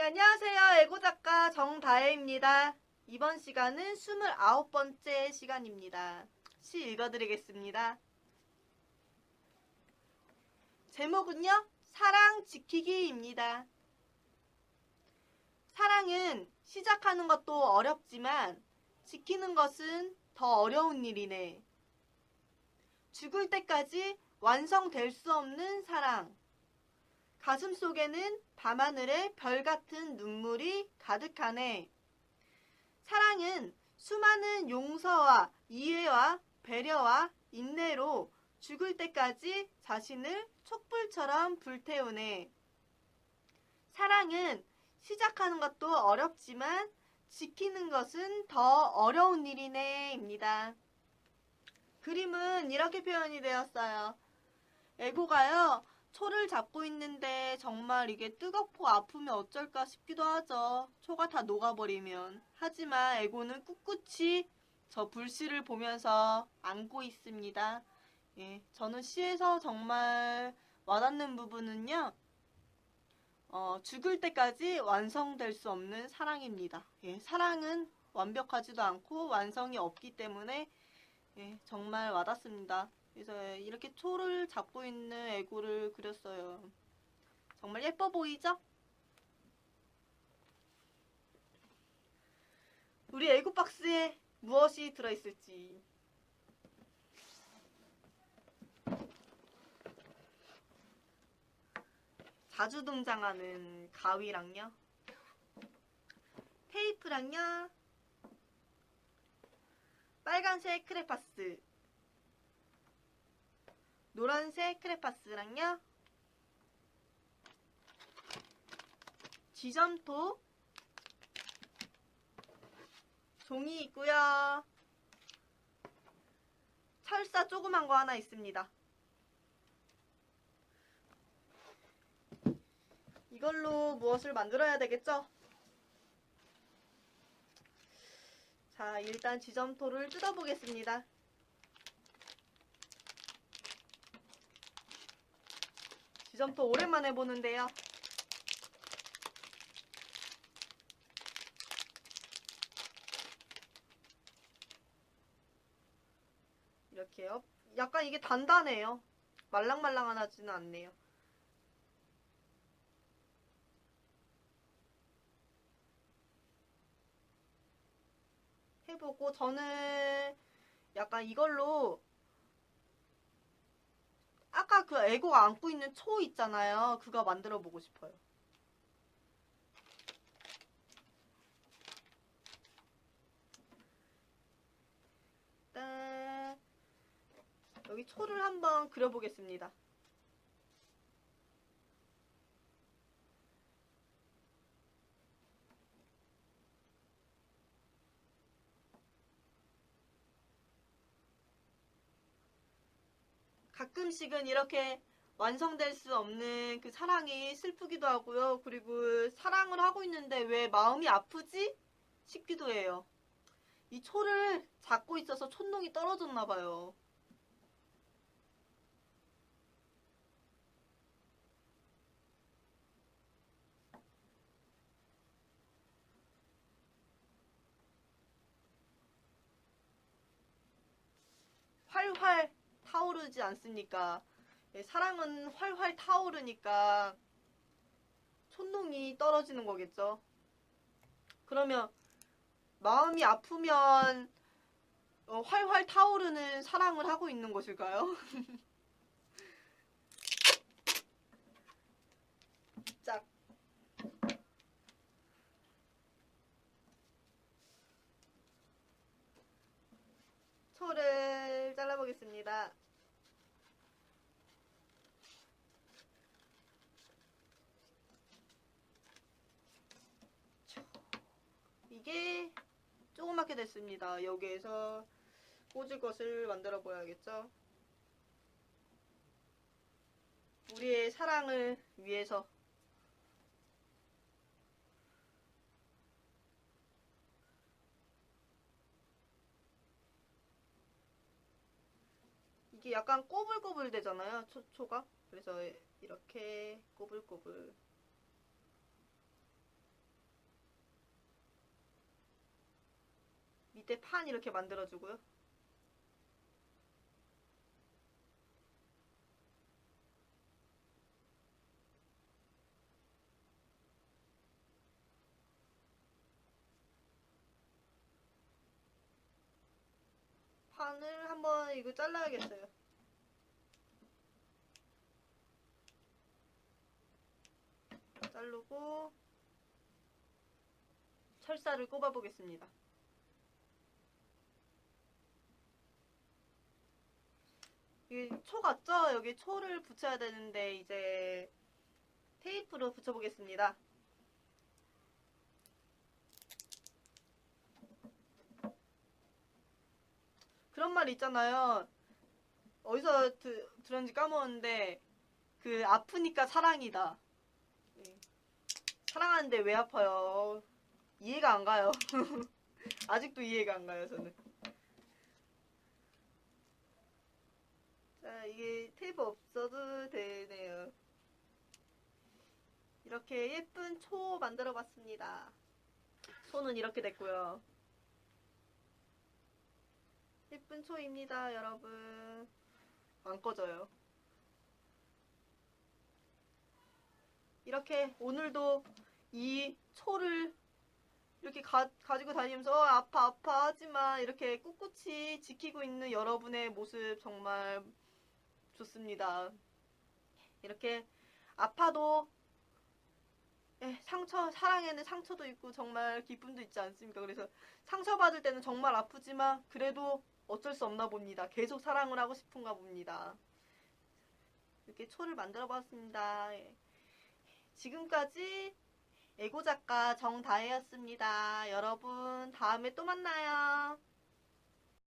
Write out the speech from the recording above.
예, 안녕하세요. 에고 작가 정다혜입니다. 이번 시간은 29번째 시간입니다. 시 읽어드리겠습니다. 제목은요, 사랑 지키기입니다. 사랑은 시작하는 것도 어렵지만 지키는 것은 더 어려운 일이네. 죽을 때까지 완성될 수 없는 사랑. 가슴 속에는 밤하늘의 별 같은 눈물이 가득하네. 사랑은 수많은 용서와 이해와 배려와 인내로 죽을 때까지 자신을 촛불처럼 불태우네. 사랑은 시작하는 것도 어렵지만 지키는 것은 더 어려운 일이네. 입니다. 그림은 이렇게 표현이 되었어요. 에고가요, 초를 잡고 있는데 정말 이게 뜨겁고 아프면 어쩔까 싶기도 하죠. 초가 다 녹아버리면. 하지만 에고는 꿋꿋이 저 불씨를 보면서 안고 있습니다. 예, 저는 시에서 정말 와닿는 부분은요, 어, 죽을 때까지 완성될 수 없는 사랑입니다. 예, 사랑은 완벽하지도 않고 완성이 없기 때문에 예, 정말 와닿습니다. 그래서 이렇게 초를 잡고 있는 애고를 그렸어요. 정말 예뻐 보이죠? 우리 애고 박스에 무엇이 들어있을지. 자주 등장하는 가위랑요. 테이프랑요. 빨간색 크레파스. 노란색 크레파스랑요. 지점토. 종이 있고요. 철사 조그만 거 하나 있습니다. 이걸로 무엇을 만들어야 되겠죠? 자, 일단 지점토를 뜯어보겠습니다. 지점토 오랜만에 보는데요. 이렇게요. 약간 이게 단단해요. 말랑말랑하지는 않네요. 해보고 저는 약간 이걸로 그 에고가 안고 있는 초 있잖아요. 그거 만들어 보고 싶어요. 짠. 여기 초를 한번 그려보겠습니다. 가끔씩은 이렇게 완성될 수 없는 그 사랑이 슬프기도 하고요. 그리고 사랑을 하고 있는데 왜 마음이 아프지? 싶기도 해요. 이 초를 잡고 있어서 촛농이 떨어졌나 봐요. 활활 타오르지 않습니까? 예, 사랑은 활활 타오르니까 촌농이 떨어지는 거겠죠. 그러면 마음이 아프면 어, 활활 타오르는 사랑을 하고 있는 것일까요? 짝. 초를 잘라보겠습니다. 이게 조그맣게 됐습니다. 여기에서 꽂을 것을 만들어 보야겠죠. 우리의 사랑을 위해서 이게 약간 꼬불꼬불 되잖아요. 초, 초가. 그래서 이렇게 꼬불꼬불 밑에 판 이렇게 만들어주고요. 판을 한번 이거 잘라야겠어요. 자르고 철사를 꼽아 보겠습니다. 초 같죠? 여기 초를 붙여야 되는데 이제 테이프로 붙여보겠습니다. 그런 말 있잖아요. 어디서 드, 들었는지 까먹었는데 그 아프니까 사랑이다. 네. 사랑하는데 왜 아파요? 이해가 안 가요. 아직도 이해가 안 가요, 저는. 자, 이게 테이프 없어도 되네요. 이렇게 예쁜 초 만들어 봤습니다. 초는 이렇게 됐고요. 예쁜 초입니다, 여러분. 안 꺼져요. 이렇게 오늘도 이 초를 이렇게 가, 가지고 다니면서 어, 아파 아파 하지만 이렇게 꿋꿋이 지키고 있는 여러분의 모습 정말 좋습니다. 이렇게 아파도 예, 상처 사랑에는 상처도 있고 정말 기쁨도 있지 않습니까? 그래서 상처 받을 때는 정말 아프지만 그래도 어쩔 수 없나 봅니다. 계속 사랑을 하고 싶은가 봅니다. 이렇게 초를 만들어 봤습니다. 예. 지금까지 애고 작가 정다혜였습니다. 여러분, 다음에 또 만나요.